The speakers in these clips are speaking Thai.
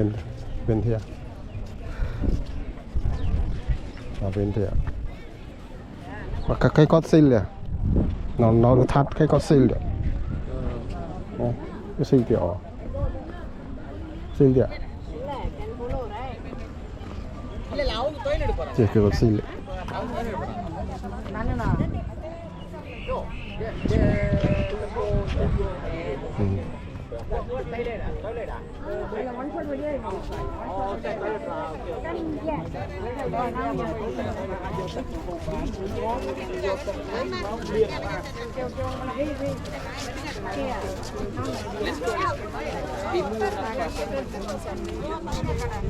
bên bên kia. Ở bên kia. Và các cái con xin liền nó nó thắt cái con xin liền cái xin kiểu xin liền chỉ cái cót xin liền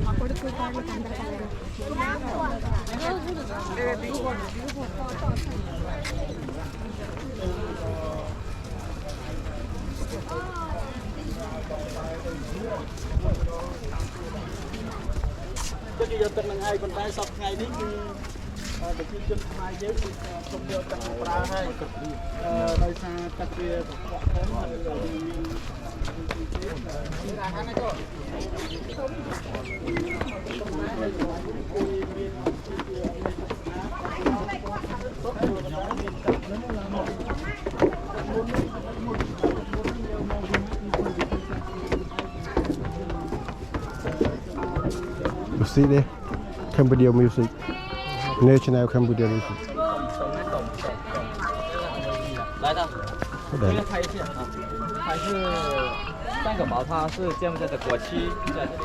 మా కొడుకు కాళ్ళు కందరకాయ ទឹកយកទឹកនឹងហើយប៉ុន្តែសប្តាហ៍ថ្ងៃនេះគឺអឺប្រជាជនខ្មែរយើងគឺជុំយកទឹកមកប្រើហើយអឺដោយសារទឹកវាកខ្វក់ផងហើយមាន Music đi Cambodia Music National Cambodia Music 来的，Đấy. 这个拍一下啊，它是三个毛，它是柬埔寨的国旗在这里。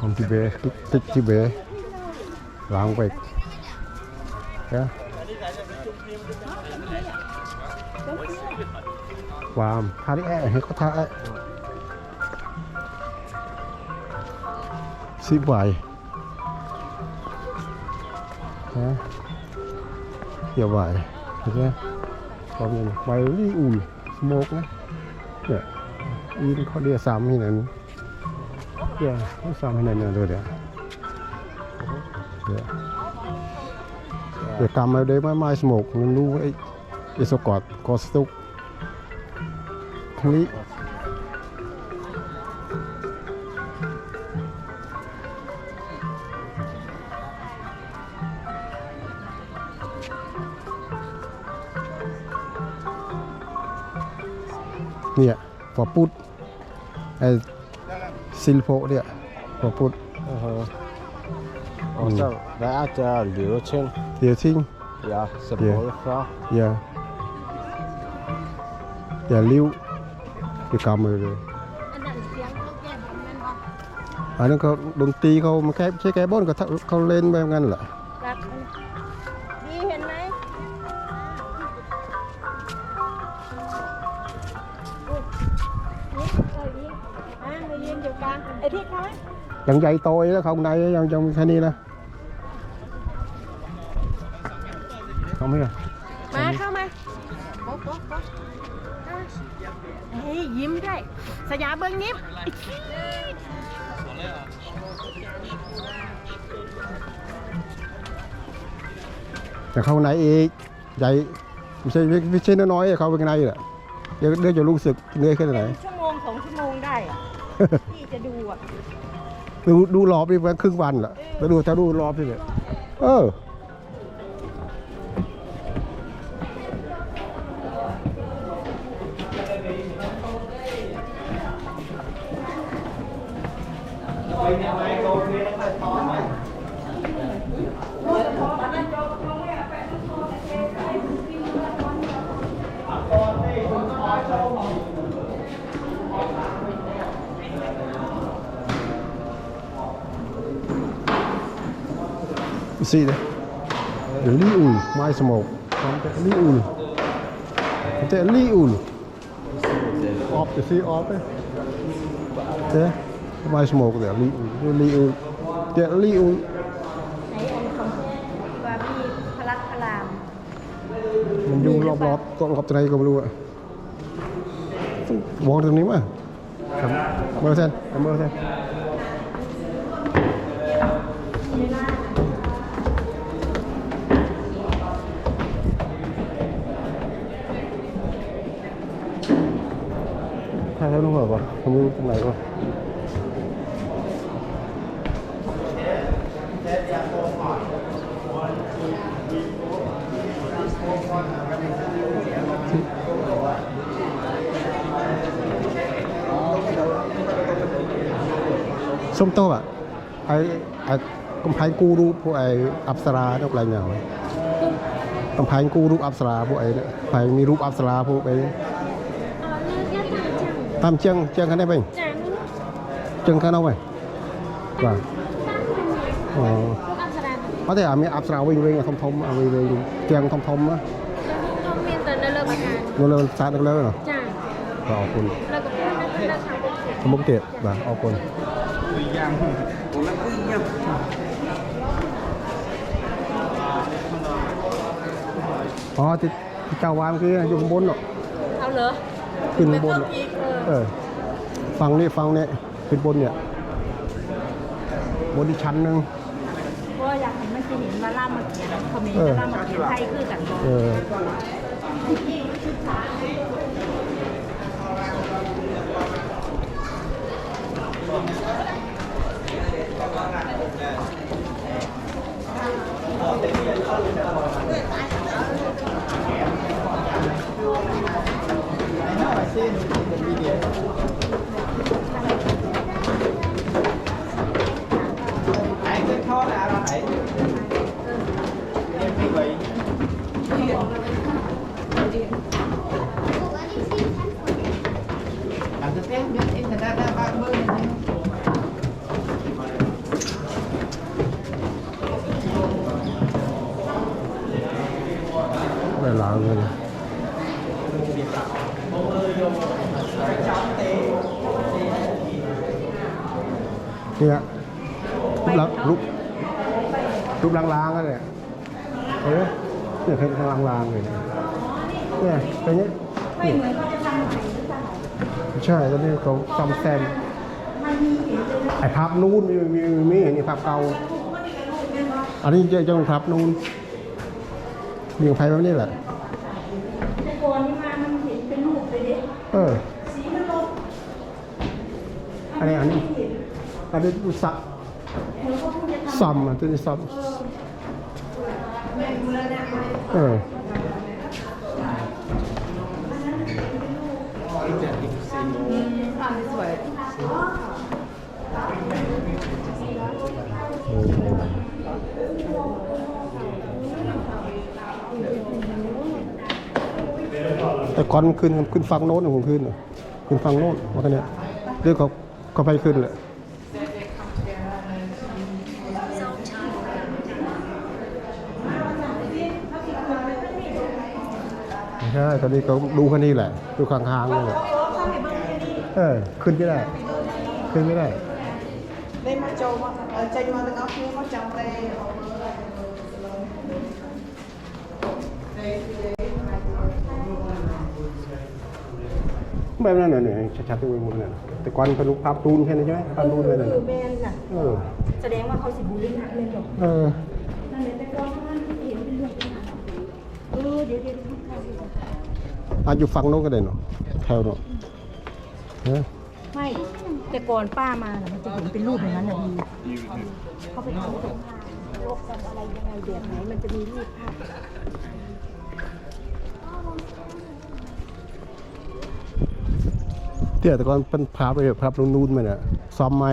Còn tí bé, ความทาริแอะเฮ้ยเขาทาแอะสิบไหวฮะอย่าไหวเห็นไหมตอนนี้ไปนี่อุ่นสโมกนะเนี่ยยินเขาเดียสามที่นั่นเดี๋ยวสามที่ไหนเนี่ยดูเดี๋ยวเดี๋ยวเดี๋ยวทำอะไรได้ไม่ไม่สโมกนั่นรู้ไอ้ไอ้สกอตกอสตุก complete. Ja, forbudt at sille på der. Forbudt. Uh-huh. Og så, mm. hvad er der løveting? Ja, så både før. Ja. Ja, liv นเขาดนตรีเขามาแค่ใช้แก้บนก็เขาเขาเล่นแบบนั้นแหละรักนี่เห็นไหมนี่เออนี่อะมายืนอยู่กลางไอ้ที่เขายังใหญ่โตแล้วข้างในยังยังมีแค่นี้นะเขาไม่อะมาเข้ามาโป๊ะโป๊ะโป๊ะอะ เฮ้ยยิ้มด้วย สยามเบิ้งยิ้มแต่เข้าในอีกใหญ่ไม่ใช่ไม่ไม่ใช่น้อยๆเขาไปข้างในแหละเดี๋ยวเดี๋ยวจะรู้สึกเหนื่อยแค่ไหนชั่วโมงสองชั่วโมงได้อะที่จะดูอะดูดูรอบนี่ประมาณครึ่งวันแหละแล้วดูถ้าดูรอบนี่เนี่ยเออ See there. The liul, mai smoke. From the liul. The liul. Off the sea off there. There. Mai smoke there. Liul. The liul. The liul. ในอันของบาร์บี้พลัดพลาม มันอยู่รอบๆต้นกับตรงไหนก็ไม่รู้อะมองตรงนี้มั้ยเครับเมื่อเส้นเมื่อเส้นใช่แล้วรู้เหรอวะผมรู้ตรงไหนวะ ส้มโต้อะไอ้ไอ้กำแพงกูรูปพวกไอ้อัปสราดอกอะไรเงากำแพงกูรูปอัปสราพวกไอ้เนี่ยกำแพงมีรูปอัปสราพวกไอ้ Ờ, như cái thằng chồng ตามเชียงเชียงคันได้ไหม chàng เชียงคันเอาไหมว่า Bác mình อ๋อ Lúc ăn sara เพราะแต่มีอัปสราวิ่งวิ่งทม ทมๆเอาวิ่งวิ่งเชียงทมทมๆนะ Không miên tần nó lơ bạc hàn เราเลยซาดนักเลยเหรอ Chàng ขอบคุณ Lơ có cái nó nó chàng bốc สมุกเกตบ่ขอบคุณอ๋อที่ที่เจ้าวางคืออยู่ข้างบนเนาะ Áo lửa ขึ้นข้างบนเนาะเออฟังนี่ฟังนี่ขึ้นบนเนี่ยบนที่ชั้นหนึ่ง Cô อยากเห็นมันจะเห็นว่าล่ามาเขียนคอมเมนต์เออว่าล่ามาเขียนไทยคือกันบ่เออ เออเนี่ยเป็นลางๆเลยเนี่ยเป็นอย่างนี้ไม่เหมือน ใช่ตอนนี้เขาซ่อมแซมไอ้ภาพนู้นมีมีมีเห็นไอ้ภาพเก่าอันนี้จะยังภาพนู้นมีกับไฟแบบนี้แหละแต่ก่อนนี่มามันเห็นเป็นรูปเลยดิเออสีมันลบอันนี้อันนี้อันนี้สักเหมือนเขาเพิ่งจะทำซ่อมอะตัวนี้ซ่อมเออ อ่านสวยแต่ก่อนมันขึ้นขึ้นฟังโน้นผมขึ้นขึ้นฟังโน้นว่ากันเนี่ยเรื่องเขาเขาไปขึ้นเลยใช่ตอนนี้เขาดูแค่นี้แหละดูข้างๆนี่แหละ เออ ขึ้นไม่ได้ ขึ้นไม่ได้ đây mà châu mà chơi mà từng ốc nhưng mà chẳng đây แบบนั้นน่ะเนี่ยชัดๆที่มือนั่นน่ะแต่ก่อนเป็นลูกภาพตูนแค่นี้นใช่ไหมภาพตูนเลยนั่นคือน่ะแมนน่ะเออแสดงว่าเขาสิบูลลี่หักเลยหรอเออนั่นแหละแต่ก่อนมันเห็นเป็นเรื่องเป็นาวเออเดี๋ยวเดี๋ยวเดี๋ยวเดี๋ยวอาจอยู่ฝั่งโน้นก็ได้เนาะแถวเนาะ เออไม่แต่ก่อนป้ามาน่ะมันจะเห็นเป็นรูปอย่างนั้นน่ะดีเขาไปเอาสงครามรบกันอะไรยังไงแบบไหนมันจะมีรูปภาพเที่ยแต่ก่อนเป็นภาพไปภาพนูนๆมาเนี่ยซ้อมไม้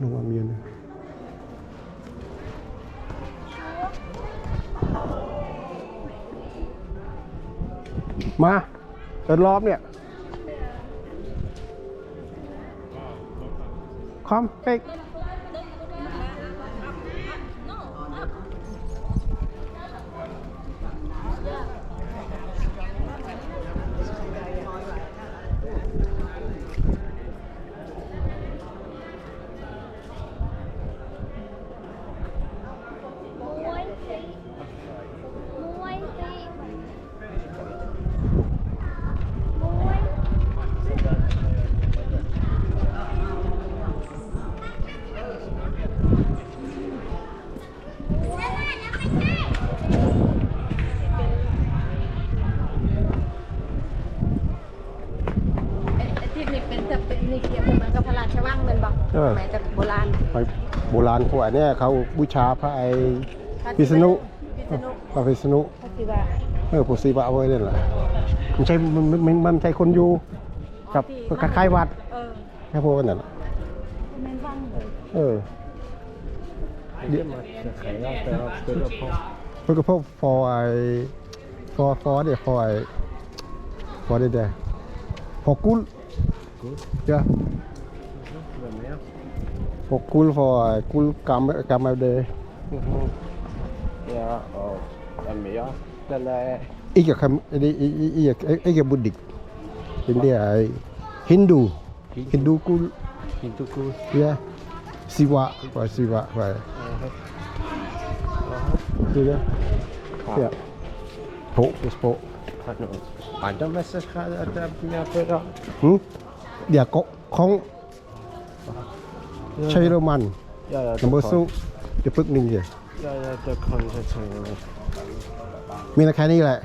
Nochmal mir. Ne? Mal, das Lob mir. Komm, weg. ราณพวกอันเนี่ยเขาบูชาพระไอพิษณุพิษณุพระพิษณุพระศิวะเออปู่ศรีวะเอาไว้เล่นแหละมันใช่มันมันมันมันใช่คนอยู่กับคล้ายๆวัดเออแค่พวกนั้นน่ะแม่นวังเลยเออ Dia macam saya tak berapa เพื่อก็พวกฟอไอฟอฟอเดี๋ยวฟอไอฟอเดี๋ยวเดี๋ยวฟอกุลจ้ะ Namanya ฟอกุลฟอไอกุลกรรมกรรมเดย์ Ya oh Namanya Dan eh อีกกับคำอีกอีกอีกอีกอีกกับบุตรดิกเป็นเดียไอฮินดูฮินดูกุล Itu ku เนี่ยศิวะไปศิวะไปดูเนี่ยเนี่ยโผล่โผล่ Anu Ada masa sekarang ada punya perak หึเดี๋ยว ก็ของใช้โรมัน Ya ya นัมเบอร์ซูเดี๋ยวปึกหนึ่งเดียว Ya ya ada konsep มีราคานี้แหละ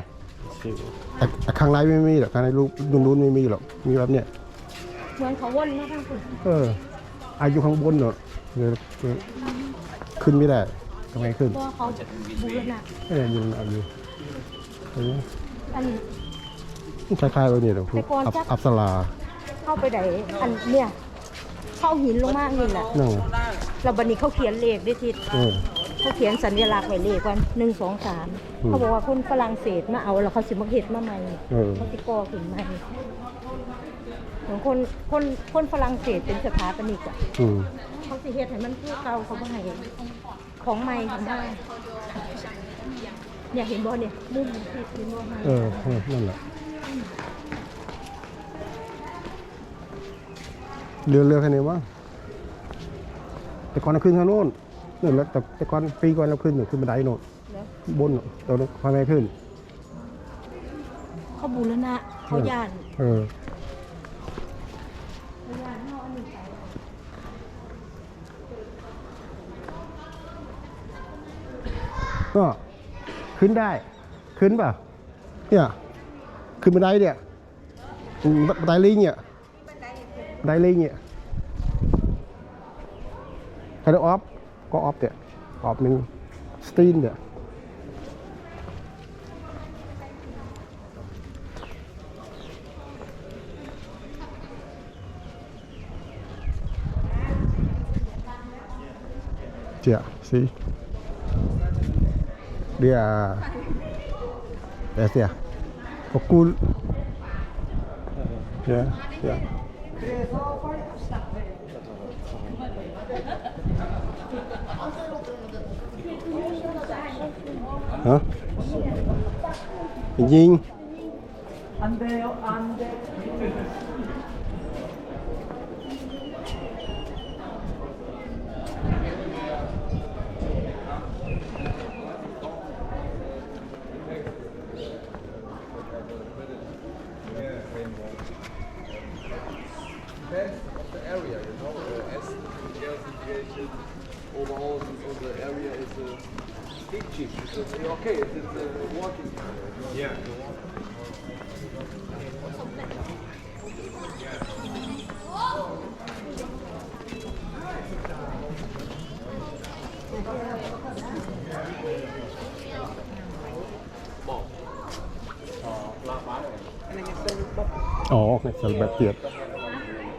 Siu แต่แต่ข้างในไม่มีหรอกข้างในรูปนู้นนู้นไม่มีหรอก มีแบบเนี้ยเมืองเขาวนมาทางคุณเออ อายุข้างบนเนอะเดี๋ยวเดี๋ยวขึ้นไม่ได้ทำไงขึ้นเพราะว่าเขาบูรณะไม่ได้ยินเอาอยู่เอออันคล้ายๆแบบนี้แหละพวแต่กก่อนอับจัก อับสลาเข้าไปไหนอันเนี่ย เข้าหินลงมากนี่แหละนั่งแล้วบันนี้เขาเขียนเลขด้วยทิศเออ เขาเขียนสัญลักษณ์ไว้เลขว่าหนึ่งสองสามอืม เขาบอกว่าคนฝรั่งเศสมาเอาแล้วเขาสิมาเห็ดมาใหม่เออ เขาสิก่อขึ้นใหม่เหมือนคนคนคนฝรั่งเศสเป็นสถาปนิกอะ อืม เขาสิเฮ็ดให้มันคือเก่าเขาบ่ให้ของใหม่ของใหม่เนี่ยเห็นบ่เนี่ยมุมที่เห็นบ่ให้เออเออนั่นแหละ เรือเรือแค่นี้มั้งแต่ก่อนเราขึ้นทางโน้นนี่นแล้วแต่แต่ก่อนปีก่อนเราขึ้นอยู่ขึ้นบันไดโน่นแล้วบนน่ะตอนนั้นพาไม่ขึ้นเขาบูรณะเขาย่านเออเขาย่านเฮาอันนี้ไปก็ขึ้นได้ ขึ้นเปล่ะเนี่ยขึ้นบันไดเนี่ยอืมบันไดลิงเนี่ย บันไดลิงเนี่ยใครได้ออฟก็ออฟเนี่ยออฟหนึ่งส depends on the area, you know. Uh, as the air situation overall, so the area is a big cheap. It's okay, it's, it's a walking area. Yeah. ồ này sẽ bẹp tiệt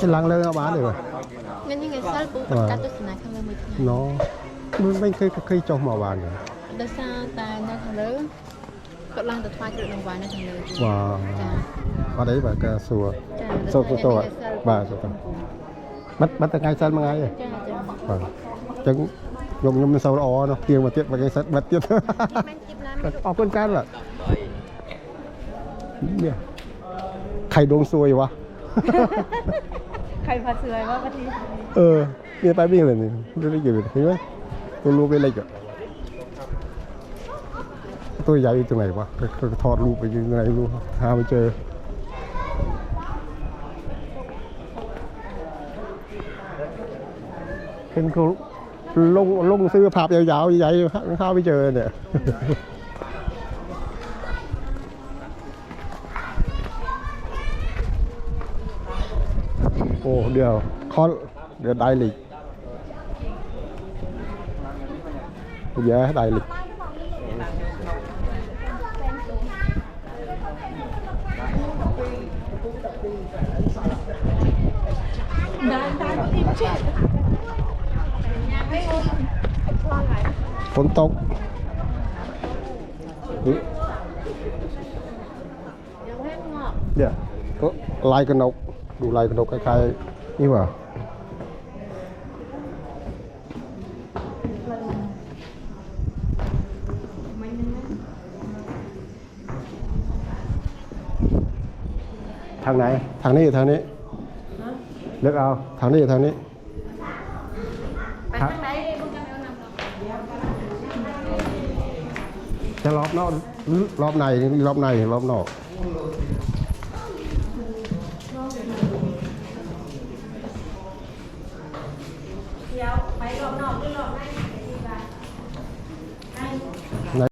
cái lăng lên nó bán được rồi nó mình bên khi khi cho màu vàng rồi ដោយសារតែនៅខាងលើគាត់ឡើងទៅថ្វាយគ្រឿងដង្វាយនៅខាងលើបាទចាអត់អីបាទកាសួរសូមទៅបាទបាទបាត់ទៅថ្ងៃសិលមួយថ្ងៃចាចាបាទអញ្ចឹង dùng nhóm sau đó nó tiền mà tiết và cái sắt bật tiết ở quân can vậy nè thầy đồn xuôi quá ใครพาเสือว่าวันนี้ เออเนี่ยไปวิ่งเลยนี่ไม่ได้กี่เดือนเห็นไหมตัวรูปไปเลยก่อนตัวใหญ่อยู่ตรงไหนวะทอดรูปไปยังไงรูปหาไม่เจอเป็นเข ลงลงซื้อภาพยาวๆใหญ่ๆข้าวไม่เจอเนี่ยโอ้เดี๋ยวคอนเดี๋ยวไดลิกเยอะไดลิกฝนตก อุ๊ยยังแห้งงอกเนี่ยก็ลายกระนก ดูลายกระนกคล้ายๆนี่ว่าทางไหน ทางนี้ทางนี้เลือกเอา ทางนี้ทางนี้ไปทางไหนลูกจะเอานำเรา จะรอบนอกหรือรอบในรอบในรอบนอก